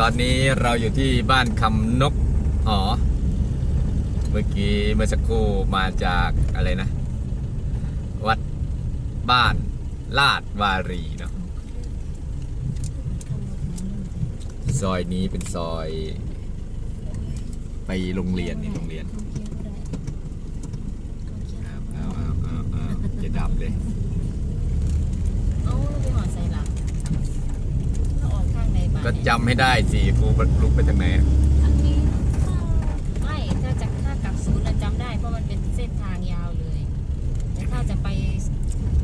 ตอนนี้เราอยู่ที่บ้านคำนกหอเมื่อกี้เมื่อสักครู่มาจากอะไรนะ วัดบ้านลาดวารีเนาะซอยนี้เป็นซอย ไปโรงเรียนนี่โรงเรียนเอาเอาเอาเอาจะดับเลยเอาไปหอใส่หลัง ข้างในบ้านก็จำให้ได้สิครูลุกไปทางไหนอะไม่ถ้าจะถ้ากลับศูนย์น่ะจำได้เพราะมันเป็นเส้นทางยาวเลย แต่ถ้าจะไป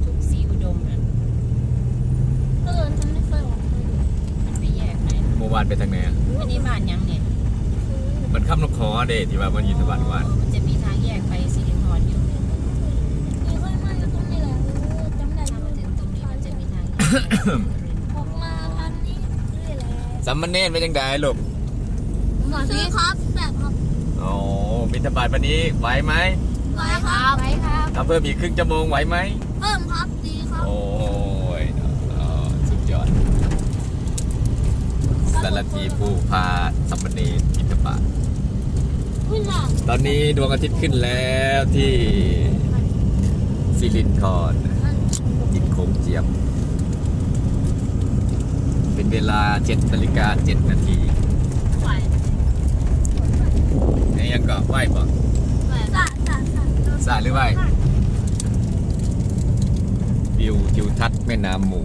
ทุกสีอุดมน่ะเออฉันไม่เคยออกเลยมันไปแยกไหนเมื่อวานไปทางไหนอะอันนี้บ้านยังเนี่ยมันคำนกหอเดที่ว่ามันอยู่สวรรค์วันมันจะมีทางแยกไปสิรินทรอยู่มีค่อยมาอยู่ตรงนี้แหละเออจำได้ถ้ามาถึงตรงนี้มันจะมีทางแยกไปออกมาทางนี้เรื่อยแหละ สัมมันเนตไปจังไดลูกซื้อครับแบบครับโอ้บินทบาทวันนี้ไหวไหมไว้ครับไว้ครับถ้าเพิ่มอีกครึ่งชั่วโมงไหวไหมเพิ่มครับดีครับ โอ้ยอ๋อสุดยอดสารทีผู้พาสัมมันเนตบินทบาทวิ่งหลังตอนนี้ดวงอาทิตย์ขึ้นแล้วที่สิรินทรจิตโคงเจียม เป็นเวลา7นาฬิกา7นาทีไหวนี่ยังก็ไหวป่ะไหวสะสะสะสาหรือไหววิวทิวทัศน์แม่น้ำหมู่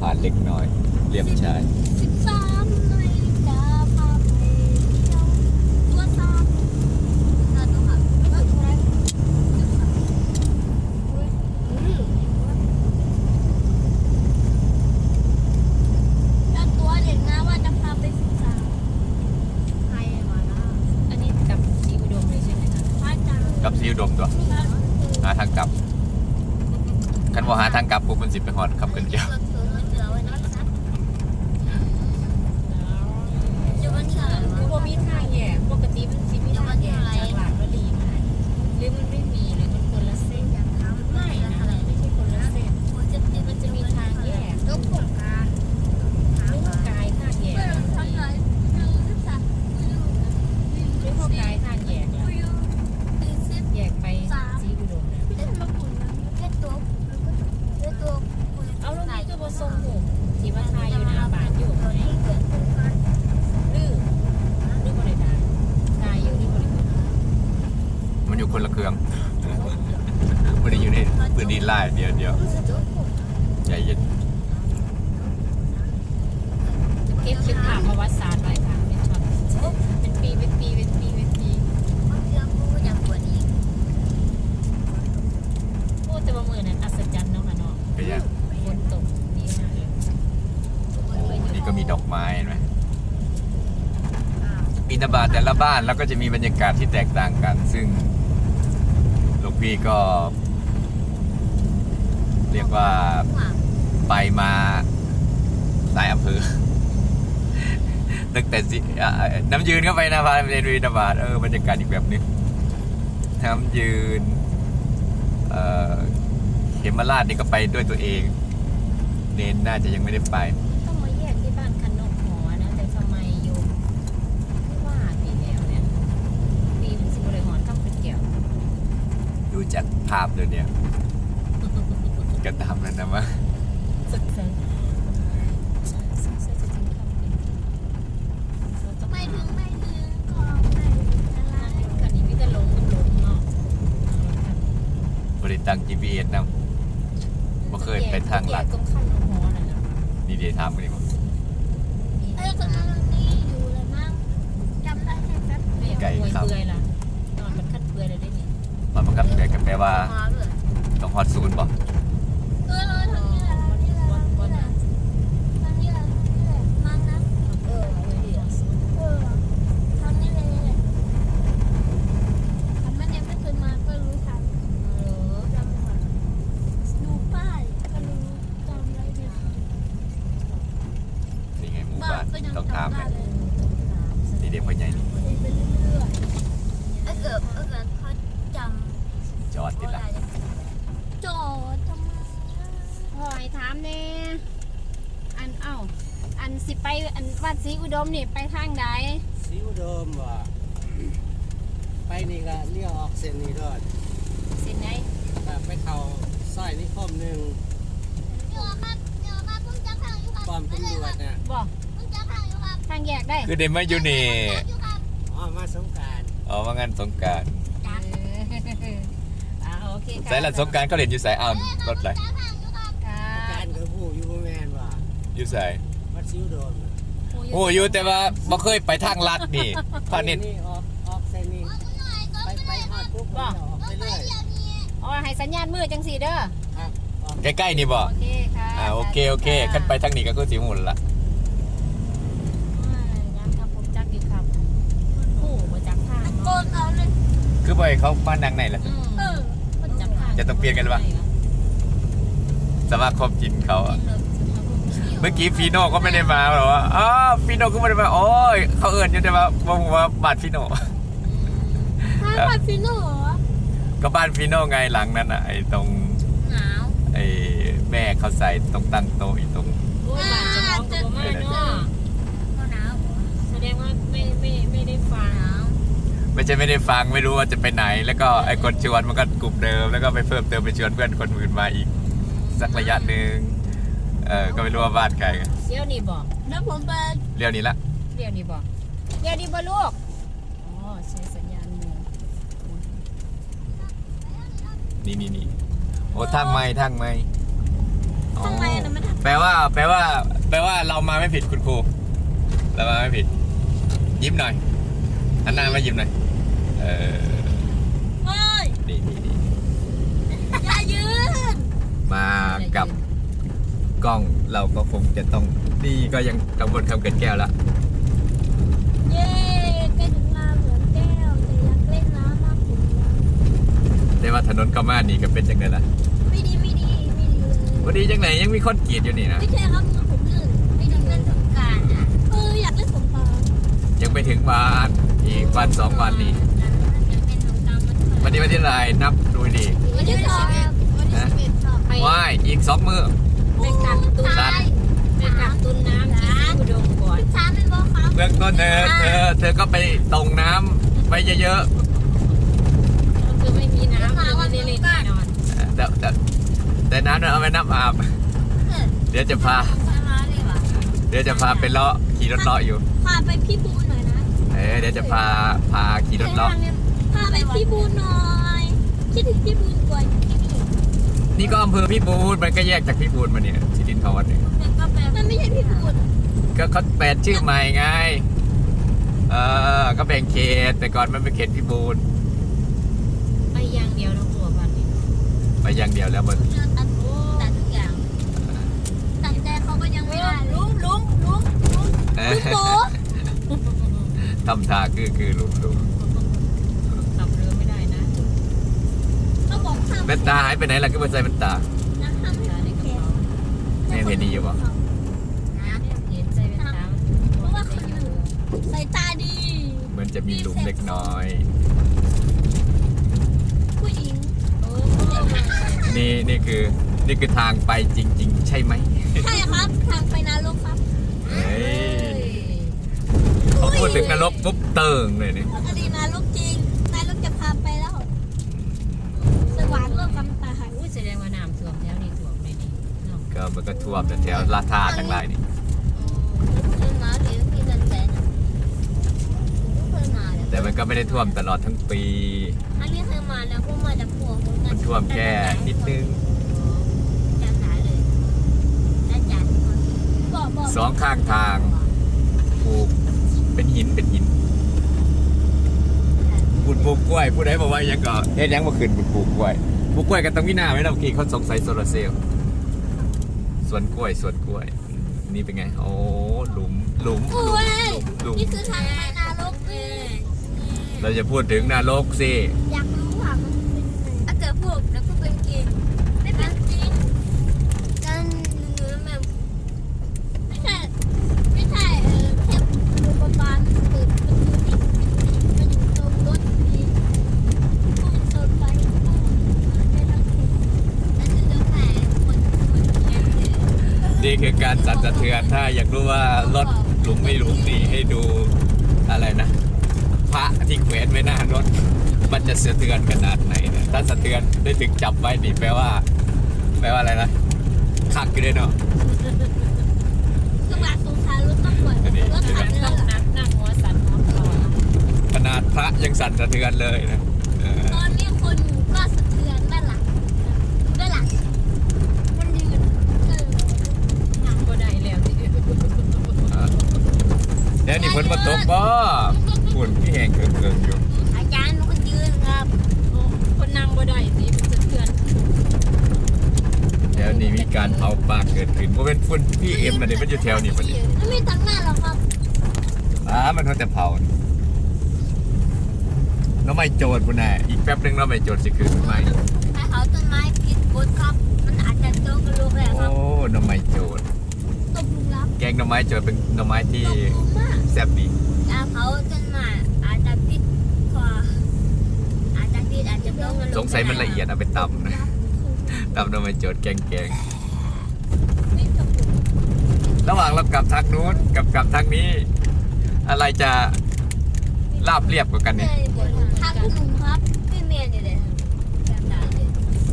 ผ่านเล็กน้อยเรียบชาย สิบสามนาฬิกาพาไปเที่ยวตัวสามนั่นตรงครับไม่ถึงเท่าไหร่แล้วตัวเด็กนะว่าจะพาไปศึกษาใครมานะ อันนี้กลับสีอุดมเลยใช่ไหมคะ พระอาจารย์ กับซีอุดมตัว หาทางกลับ คันว่าหาทางกลับปุ๊บมันสิไปหอดขับกันเดียว คือว่ามีทางแยกปกติมันสิมีทางแยกจากหลาดวลีมาหรือมันไม่มีหรือมันคนละเส้นไม่นะไม่ใช่คนละเส้น มันจะมีทางแยกหรือว่ากายทางแยกหรือว่ากายทางแยกอะแยกไปสีอุดมนะเอาลูกนี้ก็บทรงหมู่ที่ว่าทายอยู่หน้าบ้านอยู่ไหนหรือหรือบริการทายอยู่ที่บริการ มันอยู่คนละเครื่องมันอยู่ในพื้นดินไล่เดียวเดียวใจเย็น เก็บเป็นภาพประวัติศาสตร์ไว้ค่ะเป็นช็อตเป็นปีเป็นปีเป็นปีเป็นปีพูดแต่ว่ามือนั้นอัศจรรย์เนาะค่ะเนาะ ไปยัง ฝนตกดีมากเลย นี่ก็มีดอกไม้เห็นไหมบินาบาต แต่ละบ้านแล้วก็จะมีบรรยากาศที่แตกต่างกัน ซึ่งหลวงพี่ก็ เรียกว่าไปมาหลายอำเภอตั้งแต่สิน้ำยืนเข้าไปนะพาเรียนบินาบาเออบรรยากาศอีกแบบนึงน้ำยืนเออเขมราชนี่ก็ไปด้วยตัวเอง เนนน่าจะยังไม่ได้ไป ต้องมาแยกที่บ้านคันนกหอนะแต่ทำไมโยมไม่ว่าปีแล้วเนี่ยปีมันสิบริหารข้ามเป็นแก้ว ดู จากภาพเลยเนี่ยก็ตามนั้นนะมั้งสงสัยสงสัยจะถึงคำนี้เราต้องไม่ถึมางไม่ถึงก็ไม่อะไรคันนี้มีแต่ลงกับลงเนาะบริตัง GPS นะบ่เคยไปทางลัดตรงคันนกหอนั่นน่ะนี่เดี๋ยวถามกันดีกว่าเอ้ยคนนั้นนี่อยู่เลยมั้งจำได้แค่แป๊บแม่ป่วยเปื่อย แต่ว่าต้องฮอตศูนย์ป่ะ เออเลยทางนี้แหละทางนี้แหละทางนี้แหละทางนี้แหละทางนี้แหละมั้งนะ เออเปื่อยดีอะ เออทางนี้เลยทำไมยังไม่เคยมาก็รู้ทัน เออ จำได้ดูป้ายก็รู้จำได้เนี่ย นี่ไงหมู่ บ้า บ้าน น ก็ยัง ต้องถาม จำได้ เลย เลย นี่เด็กพ่อใหญ่นี่ ไปเรื่อยๆถ้าเกิดถ้าเกิดเขาจำ จอดติดละ จอดทำไม พอยถาม แน่อันเอ้าอันสิไปอันวัดศรีอุดมนี่ไปทางใดสีอุดมว่ะไปนี่ก็เลี้ยวออกเส้นนี้ด้วยเส้นไหนก็ไปเข้าซอยนิคมหนึ่งเดี๋ยวครับเดี๋ยวครับผมจะขังอยู่ครับป้อมตำรวจน่ะบอกผมจะขังอยู่ครับทางแยกได้คือเดมาอยู่นี่อยู่ครับอ๋อมาสงกรารอ๋อว่างานสงกรารเอออ่าโอเคค่ะ สายหลังสงกรารเขาเรียนอยู่สายอ้าวรถอะไรจ อยู่สายวัดสีอุดมน่ะโอ้อยู่แต่ว่าบ่เคยไปทางลัดนี่พานิชย์นี่ออกออกเส้นนี้เอาหน่อยก็ไปไม่ไปได้ฮอดปุ๊บมันจะออกไปเรื่อยเดี๋ยวนี้อ๋อให้สัญญาณมือจังสีเด้อครับออกใกล้ๆนี่บ่โอเคค่ะอ่าโอเคโอเคขึ้นไปทางนี้ก็คือสิหุ่นละอ่างานทำผมจักอยู่ครับผู้มาจักทางโกนเอาเลยคือบ่ให้เขามานั่งไหนล่ะ อืมเออมันจักทางจะต้องเปลี่ยนกันปะสมาคมจินเขาอะ เมื่อกี้ฟีโน่ก็ไม่ได้มาหรอวะอ้าวฟีโน่ก็ไม่ได้มาโอ้ยเขาเอิญอยู่แต่ว่าว่าผมว่าบ้านฟีโน่ถ้าผัดฟิโน่เหรอก็บ้านฟีโน่ไงหลังนั้นอะไอ้ตรงหนาวไอ้แม่เขาใส่ตรงตั้งโต๊ะอีตรงโอ้ยบาดจะมองตัวมากเนาะก็หนาวแสดงว่าไม่ไม่ไม่ได้ฟังไม่ใช่ไม่ได้ฟังไม่รู้ว่าจะไปไหน แล้วก็ไอ้คนชวนมันก็กลุ่มเดิมแล้วก็ไปเพิ่มเติมไปชวนเพื่อนคนอื่นมาอีก สักระยะหนึ่ง เออก็ไม่รู้ว่าบ้านใครเสี้ยวนี่บอกแล้วผมไปเรียวนี้ละเดี๋ยวนี้บอกเดี๋ยวนี้บ่ลูกอ๋อใช้สัญญาณมือนี่นี่นี่โอ้ทางไม่ทางไม่อ๋อทำไมนะมันแปลว่า แปลว่า แปลว่าเรามาไม่ผิดคุณครูเรามาไม่ผิด ยิ้มหน่อยอันหน้ามายิ้มหน่อยเออเฮ้ยนี่นี่นี่อย่ายืน มากับ กล้องเราก็คงจะต้องนี่ก็ยังตำบลคำเกิดแก้วละเย้ใกล้ถึงลาเหมือนแก้วแต่อยากเล่นน้ำมากกว่าได้ว่าถนนก็มานี่ก็เป็นจังไงล่ะไม่ดีไม่ดีไม่ดีเลยวันนี้จังไหนยังมีคนกรีดอยู่นี่นะไม่ใช่ครับผมลื่นไม่ดีเล่นสงกรารอะเอออยากเล่นสงกรารยังไม่ถึงวันอีกวันสองวันนี่อยากเล่นสงกรารวันนี้วันที่ไรนับดูดิวันที่สองวันที่สิบเอ็ดสอบไป ว่ายอีกสองมือ ไปกักตุนตายไปกักตุนน้ำที่อุดมก่อนช้าเป็นบอครับเบื้องต้นเธอเธอเธอก็ไปตรงน้ำไปเยอะคือไม่มีน้ำคือไม่ได้เล่นแน่นอนๆแต่แต่แต่น้ำเราเอาไปน้ำอาบ เดี๋ยวจะพา ช้ามาเลยว่ะเดี๋ยวจะพาไปเลาะขี่รถเลาะอยู่ พาไปพี่บูนหน่อยนะเออเดี๋ยวจะพาพาขี่รถเลาะพาไปพี่บูนหน่อย คิดถึงพี่บูนกว่าที่ นี่นี่ก็อำเภอพิบูลมันก็แยกจากพิบูลมาเนี่ยสิรินทรเนี่ยมันไม่ใช่พี่บูนก็เขาแปลนชื่อใหม่ไง เออก็แบ่งเขต แต่ก่อนมันเป็นเขตพิบูลไปอย่างเดียวนะครัวบ้านนี้ไปอย่างเดียวแล้วมันเรื่องตัดตัดทุกอย่างตัดใจเขาก็ยังไม่ได้ลุงลุงลุงลุงเอลุองโตทำท่าคือคือลุมลุม ขับเรือไม่ได้นะ เขาบอกห้าม แว่นตาหายไปไหนล่ะก็มาใส่แว่นตานะห้ามให้แขนแม่เห็นดีอยู่ปะเห็นใจเป็นตาเพราะว่าเขาอยู่สายตาดี เหมือนจะมีหลุมเล็กน้อย ผู้หญิงโอ้นี่นี่คือนี่คือทางไปจริง ๆ ใช่ไหมใช่ครับ ทางไปนรกครับเฮ้ยพอพูดถึงนรกปุ๊บเติงเลยนี่อดีนรกจริงนรกจะพาไปแล้ว สวรรค์โลกกำตาย อุ้ยแสดงว่าน้ำท่วมแถวนี้ท่วมเลยนี่ เนาะก็มันก็ท่วมแต่แถวลาดท่าทั้งหลายนี่แต่มันก็ไม่ได้ท่วมตลอดทั้งปี อันนี้เคยมาแล้วพวกมาจากผัวผมมันท่วมแค่นิดนึงสองข้างทางปลูกเป็นหินเป็นหินปลูกปลูกกล้วยผู้ใดบอกว่ายังก็เฮ็ดยังมาขึ้นปลูกปลูกกล้วยปลูกกล้วยกันต้องวินาไหมเราเมื่อกี้เขาสงสัยโซลาเซลล์ สวนกล้วยสวนกล้วย นี่เป็นไง โอ้หลุมหลุมหลุอุ้มยหลุมนี่คือทางไปนรกเลยเราจะพูดถึงนรกสิ อยากรู้ว่ามันเป็นไงถ้าเกิดพูดแล้วก็เป็นจริงไม่เป็นจริงกันเนื้อแบบไม่ใช่ไม่ใช่เออแค่ดูประมาณเปิดประตูนี่มันอยู่ตรงรถนี่พุ่งชนไปพุ่งมาได้ทั้งทีนั่น คือเรื่องแผลคนคนแค่เลยนี่คือการสั่นสะเทือนถ้าอยากรู้ว่ารถหลุมไม่หลุมนี่ให้ดูอะไรนะ พระที่แขวนไว้หน้ารถ มันจะสะเทือนขนาดไหนนะถ้าสะเทือนได้ถึงจับไว้นี่แปลว่า แปลว่าอะไรนะคักอยู่ด้วยเนาะกระบะสงสารรถต้องปล่อยอันนี้รถขับต้แล้อวงนักนักหัวสั่นหัวคอ ขนาดพระยังสั่นสะเทือนเลยนะเออ ตอนนี้คนอยู่ก็สะเทือนด้านหลังด้านหลังมันยืนเออ นั่งบ่ได้แล้วที่ เดี๋ยวนี่ฝนมาตก บ่ฝุ่นที่แห้งเกินๆอยู่อาจารย์มันยืนครับคนนั่งบ่ได้สิมันสะเทือนเดี๋ยวนี้มีการเผาปากเกิดขึ้นเพราะเป็นฝุ่นพี่เอ็มนะเดี๋ยวมันอยู่แถวนี้พอดีไม่มีตังค์หน้าหรอกครับอ่ามันเขาแต่เผาแล้วไม่โจรคุณแน่อีกแป๊บนึงแล้วไม่โจรสิคืนใหม่ถ้าเขาต้นไม้ผิดกฎครับ มันอาจจะโดนกระโหลกแหละครับโอ้หน่อไม้โจรตกหลุมรักแกงหน่อไม้โจรเป็นหน่อไม้ที่ตกหลุมมากแซ่บดีถ้า เขาต้นไม้อาจจะติดคออาจจะติดอาจจะโดนกระโหลกสงสัยมันละเอียดเอาไปตำนะตำหน่อไม้โจรแกงแกงไม่ตกหลุมระหว่างเรากลับทางนู้นกับกลับทางนี้ อะไรจะราบเรียบกว่ากันเนี่ยทางคุณลุงครับพี่เมียนอยู่เลยแบบไหนเลย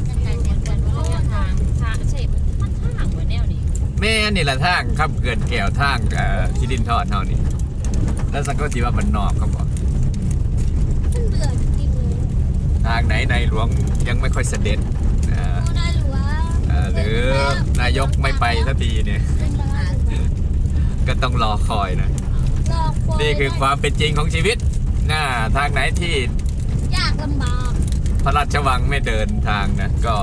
แบบไหนเนี่ยแบบเพราะว่าทางทางใช่มันทางเหมือนแนวนี้แม่นี่แหละทางขับเกินแก้วทางเอ่อที่ดินทอดเท่านี้ แล้วสังก็ทีว่ามันนอกเขาบอกมันเบื่อจริงๆเลยทางไหนในหลวงยังไม่ค่อยเสด็จอ่าโอ้ได้หรือว่าเอ่อหรือนายกไม่ไปสักทีเนี่ย เป็นปัญหาก็ต้องรอคอยนะ รอคยนี่คือความเป็นจริงของชีวิตนะทางไหนที่ยากลำบากพระราชวังไม่เดินทางนะ ก็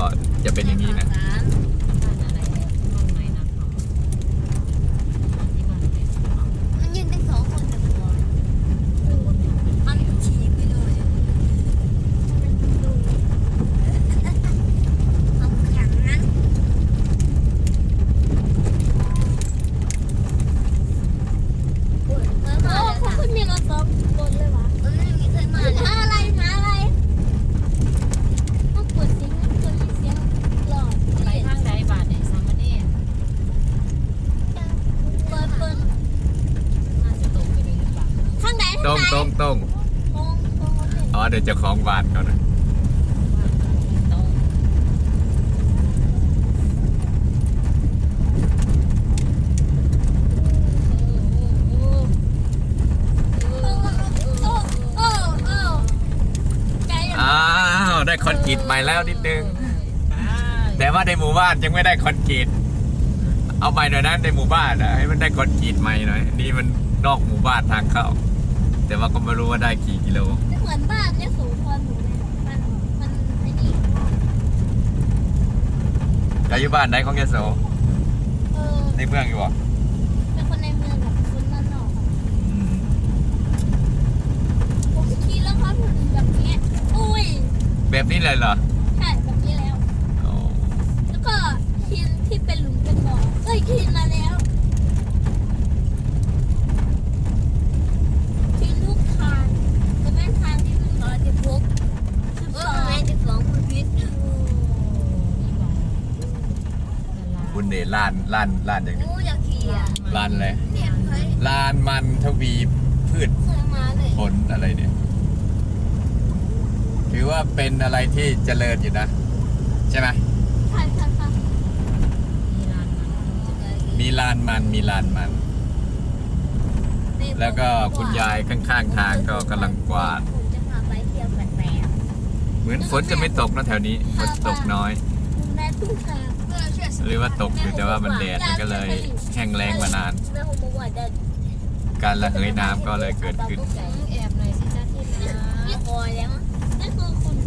จะเป็นอย่างนี้นะบ้านอะไรห้องไหนนะที่บ้านไหน มันยืนตั้งสองคนแต่ตัวมันฉีกไปเลยเอาแข็งนั้นโอ้ยโอ้พวกคุณมีรถสองคนเลยวะมันไม่มีเคยมาหาอะไรหาอะไรต้องเปิดเสียงให้คนมีเสียงหลอด ไปทางใดบ้านไหนสามเณร เปิดเปิด น่าจะตกไปเลยหรือเปล่า ทางไหน ตรง ทางไหน ตรงตรง ตรงตรงโอเค อ๋อเดี๋ยวเจ้าของบ้านเขานะ ตรง โอ้โอ้โอ้ไกลอะ อ้าวได้คอนกรีตใหม่แล้วนิดนึง แต่ว่าในหมู่บ้านยังไม่ได้คอนกรีตเอาใหม่หน่อยนะในหมู่บ้านนะให้มันได้คอนกรีตใหม่หน่อยนี่มันนอกหมู่บ้านทางเข้าแต่ว่าก็ไม่รู้ว่าได้กี่กิโลไม่เหมือนบ้านเนี่ยสูงพอหนูเลยมันมันไอ้นี่แต่อยู่บ้านไหนของยโสเออในเมืองอยู่บ่เป็นคนในเมืองกับคนด้านนอกครับอืมผมขี่แล้วครับแบบนี้อุ้ย แบบนี้เลยเหรอใช่แบบนี้แล้วโอ้แล้วก็คินที่เป็นหลุมเป็นบ่อเอ้ยคินมาแล้วคินลูกทางจะเป็นทางที่เป็นร้อยสิบหกสิบสองสิบสองคุณพิษคุณเดล้านล้านล้านอย่างนี้กูอยากขี่อะล้านอะไรเนี่ยเคยลานมันทวีพืชเคยมาเลยผลอะไรเนี่ย ถือว่าเป็นอะไรที่เจริญอยู่นะ ใช่ไหมใช่ใช่ใช่มีลานมันมีลานมัน แล้วก็คุณยายข้างๆทางก็กำลังกวาด ผมจะพาไปเที่ยวแปลกเหมือนฝนจะไม่ตกนะแถวนี้ฝนตกน้อยๆแม่ทุ่งทางหรือว่าตกอยู่แต่ว่ามันแดดมันก็เลยแห้งแล้งมานาน แม่ผมบอกว่าจะการระเหยน้ำก็เลยเกิดขึ้น แอบหน่อยสิจ้าที่นะไม่คอแล้ว นั่นคือคุณ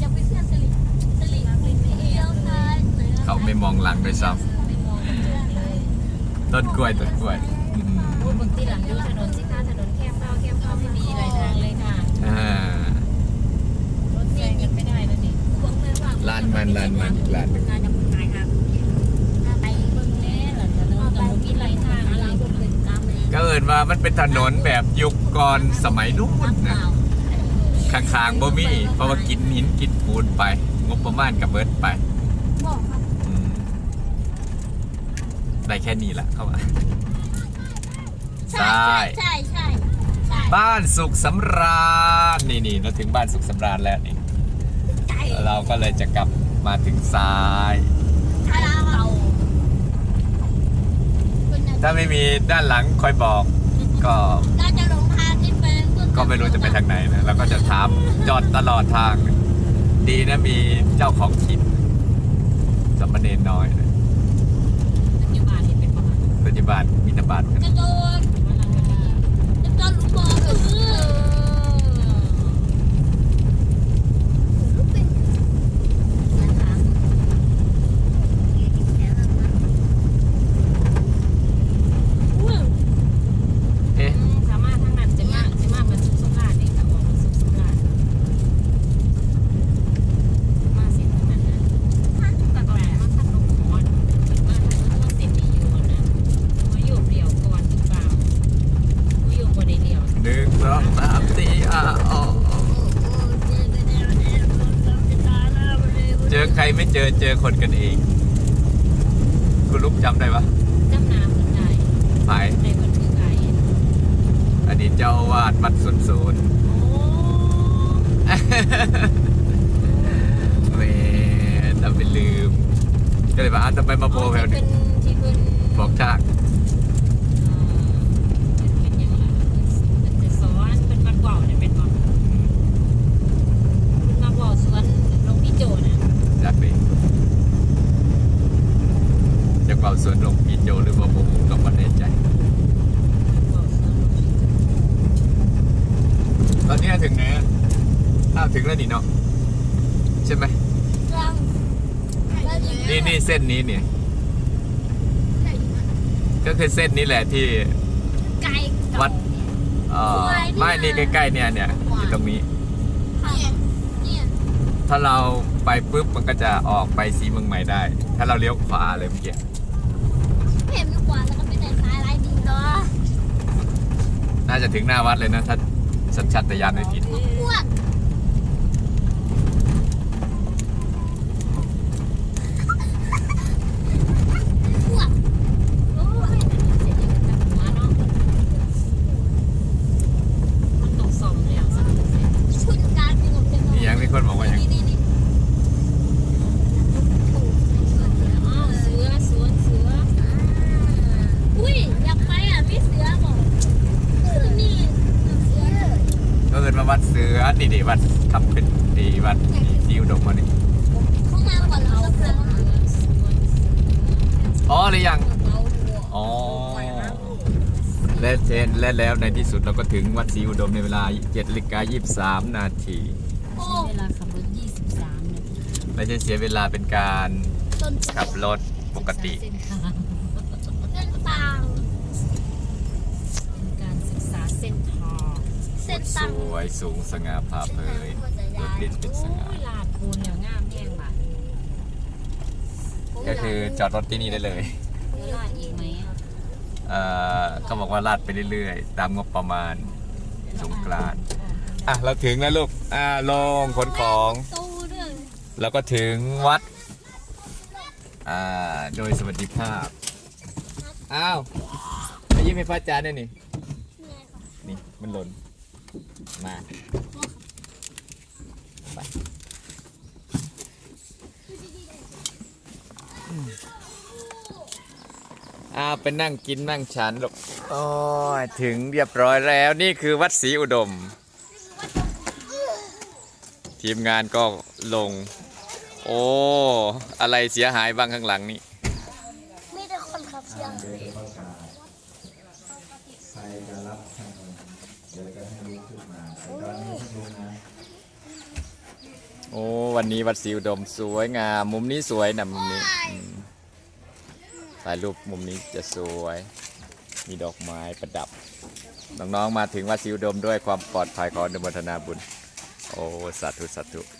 จะไปเที่ยวสลิงสลิงไปเที่ยวทานเขาไม่มองหลังด้วยซ้ไม่มองเลยำต้นกล้วยต้นกล้วยอืมพูดบนที่หลังดูถนนสิคะถนนแคบเข้าแคบเข้าไม่มีหลายทางเลยค่ะอ่ารถแซงกันไม่ได้แล้วนี่ลานมันลานมันอีกลานหนึ่ง งานจะเป็นไงครับไปเบิ่งแน่หลังถนนกับมีหลายทางอะไรผมเป็นกรรมเลยก็เอินว่ามันเป็นถนนแบบยุคก่อนสมัยนู้นนะ ข้างๆบ่มีเพราะว่ากินหินกินปูนไป งบประมาณกับเบิดไปบอกครับอืมได้แค่นี้แหละเข้ามา ใช่ใช่ใช่ใช่ใช่บ้านสุขสำราญนี่นี่เราถึงบ้านสุขสำราญแล้วนี่ไก่เราก็เลยจะกลับมาถึงซ้าย ทาราเก่าคุณน่ะถ้าไม่มีด้านหลังคอยบอก ก็เราจะลง ก็ไม่รู้จะไปทางไหนนะเราก็จะถามจอดตลอดทาง ดีนะมีเจ้าของถิ่นสมณเณรน้อยนะปัจจุบันนี่เป็นประมาณปัจจุบันมีแตบานกันกระโดดว่าลังกะลีจะโดนลูกบอลหรือเป็นนะคะ เอ๊ะ สามารถทั้งนั้นจะมาจะมาบรรทุกสมราชนี่ค่ะออกบรรทุกสมราชมาสิทั้งนั้นนะตั้งแต่มาทักลงคอนเป็นมาทักตัวเสร็จนี่อยู่นะมาอยู่เดี่ยวก่อนหรือเปล่ามาอยู่บ่ได้เดี่ยว หนึ่งสองสามสี่อะอ๋อเจอใคร ไม่เจอเจอคนกันเอง คุณลุกจำได้ปะจำน้ำคนใดหายในบันทึกไอ้อดีตเจ้าอาวาดวัดสุนทรโอ้เว้ทำเป็นลืม ก็เลยว่าอะทำไมมาโผล่แถวที่นี้เป็นที่เป็นบอกทาง เป็นยังไงเป็นจะสอนเป็นวันเว่าเนี่ยเป็นบอกคุณมาบอกสวนหลวงพี่โจน่ะ จากนี้จะเป่าสวนหลวงพี่โจหรือว่าผมก็ไม่แน่ใจ บอกสวนหลวงพี่โจ ตอนนี้ถึงไหนอะอ้าว ถึงแล้วนี่เนาะใช่ไหมนี่นี่เส้นนี้เนี่ย ก็คือเส้นนี้แหละที่ไก่วัดเอ่อไม่นี่ใกล้ๆเนี่ยเนี่ยอยู่ตรงนี้เนี่ยเนี่ยถ้าเราไปปุ๊บมันก็จะออกไปสีเมืองใหม่ได้ ถ้าเราเลี้ยวขวาเลยเมื่อกี้เห็นดีกว่าแล้วก็ไปไหนซ้ายไรดีเนาะน่าจะถึงหน้าวัดเลยนะถ้าสัญชาตญาณไม่ผิด พวก พวก โอ้ยเสร็จยังจับหัวเนาะมันต้องซ่อมแล้วสักทีเสร็จ ชุดการเป็นของเป็น นี่ยังมีคนบอกว่ายัง นี่นี่นี่ อ้าวเสือสวนเสือ อุ้ยอยากไปอะพี่เสือบอกคือนี่เสือ ก็เกิดมาวัดเสือนี่ดีวัดทำเป็นดีวัดที่อุดมมานี่เขามาก่อนเราเสือเสือสวนเสืออ๋อหรือยังเบาหัวอ๋อและเทนและแล้วในที่สุดเราก็ถึงวัดศรีอุดมในเวลา7นาฬิกา23 นาทีโอ้เวลาขับรถ 23 นาทีไม่ใช่เสียเวลาเป็นการต้นขับรถปกติ ส้นสตังวยสูงสง่าผ่าเผยรถเด่นเป็นสโอ้ง่ายลาดปูนแล้วงามแห้งว่ะก็คือจอดรถที่นี่ได้เลยแล้วลาดอีกไหมอะเอ่อเขาบอกว่าลาดไปเรื่อยๆ ตามงบประมาณสงกรานต์อะเราถึงแล้วลูกอ่าลงขนของ ตู้เรื่องแล้วก็ถึงวัด อ่า โดยสวัสดิภาพ อ้าวไปยิ้มให้พระอาจารย์ด้วยนี่ นี่ มันหล่น มาไปอ้าวไปนั่งกินนั่งฉันลูกโอ้ยถึงเรียบร้อยแล้วนี่คือวัดศรีอุดม ทีมงานก็ลง โอ้ อะไรเสียหายบ้างข้างหลังนี่ มีแต่คนขับเสียง โอ้วันนี้วัดศรีอุดมสวยงาม มุมนี้สวยนะมุมนี้อืมถ่ายรูปมุมนี้จะสวย มีดอกไม้ประดับ น้องๆมาถึงวัดศรีอุดมด้วยความปลอดภัยขออนุโมทนาบุญ โอ้สาธุสาธุ